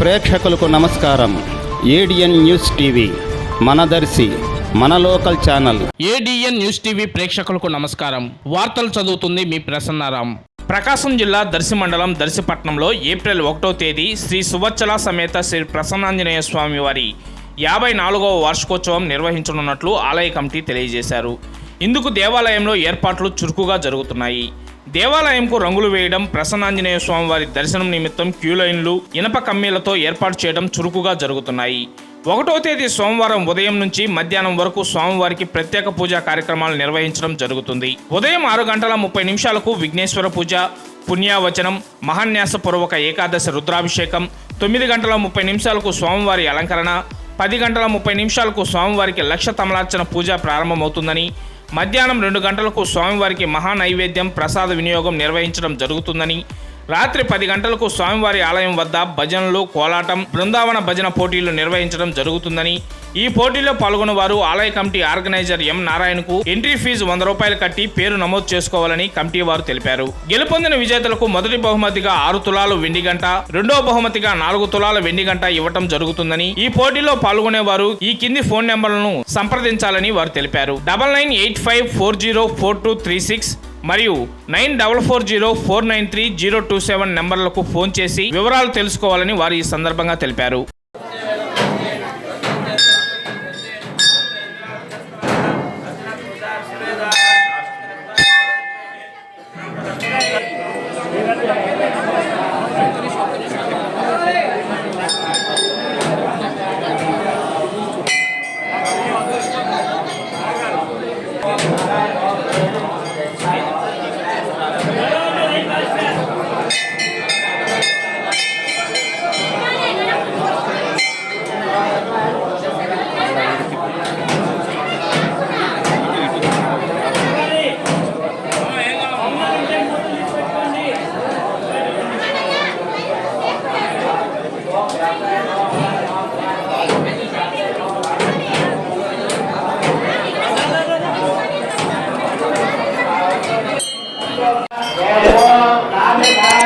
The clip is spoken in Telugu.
ప్రేక్షకులకు నమస్కారం. ఏడిఎన్ న్యూస్ టీవీ మనదర్శి మన local channel. ADN news TV ప్రేక్షకులకు నమస్కారం. వార్తలు చదువుతుంది మీ ప్రసన్నారాం. ప్రకాశం జిల్లా దర్శి మండలం దర్శిపట్నంలో ఏప్రిల్ ఒకటో తేదీ శ్రీ సువచ్చల సమేత శ్రీ ప్రసన్నాంజనేయ స్వామి వారి యాభై నాలుగవ వార్షికోత్సవం నిర్వహించనున్నట్లు ఆలయ కమిటీ తెలియజేశారు. ఇందుకు దేవాలయంలో ఏర్పాట్లు చురుకుగా జరుగుతున్నాయి. దేవాలయంకు రంగులు వేయడం ప్రసన్నాంజనేయ స్వామివారి దర్శనం నిమిత్తం క్యూ లైన్లు ఇనప కమ్మీలతో ఏర్పాటు చేయడం చురుకుగా జరుగుతున్నాయి. ఒకటో తేదీ సోమవారం ఉదయం నుంచి మధ్యాహ్నం వరకు స్వామివారికి ప్రత్యేక పూజా కార్యక్రమాలు నిర్వహించడం జరుగుతుంది. ఉదయం ఆరు గంటల ముప్పై నిమిషాలకు విఘ్నేశ్వర పూజ పుణ్యావచనం మహాన్యాసపూర్వక ఏకాదశి రుద్రాభిషేకం తొమ్మిది గంటల ముప్పై నిమిషాలకు స్వామివారి అలంకరణ పది గంటల ముప్పై నిమిషాలకు స్వామివారికి లక్ష తమలార్చన పూజ ప్రారంభమవుతుందని మధ్యాహ్నం రెండు గంటలకు స్వామివారికి మహా నైవేద్యం ప్రసాద వినియోగం నిర్వహించడం జరుగుతుందని రాత్రి పది గంటలకు స్వామివారి ఆలయం వద్ద భజనలు కోలాటం బృందావన భజన పోటీలు నిర్వహించడం జరుగుతుందని ఈ పోటీలో పాల్గొన్న వారు ఆలయ కమిటీ ఆర్గనైజర్ ఎం నారాయణకు ఎంట్రీ ఫీజు వంద రూపాయలు కట్టి పేరు నమోదు చేసుకోవాలని కమిటీ వారు తెలిపారు. గెలుపొందిన విజేతలకు మొదటి బహుమతిగా ఆరు తులాలు వెండి గంట రెండో బహుమతిగా నాలుగు తులాల వెండి గంట ఇవ్వటం జరుగుతుందని ఈ పోటీలో పాల్గొనేవారు ఈ కింది ఫోన్ నెంబర్లను సంప్రదించాలని వారు తెలిపారు. Double nine eight five four zero four two three six మరియు nine double four zero four nine three zero two seven నెంబర్లకు ఫోన్ చేసి వివరాలు తెలుసుకోవాలని వారు ఈ సందర్భంగా తెలిపారు. Amen.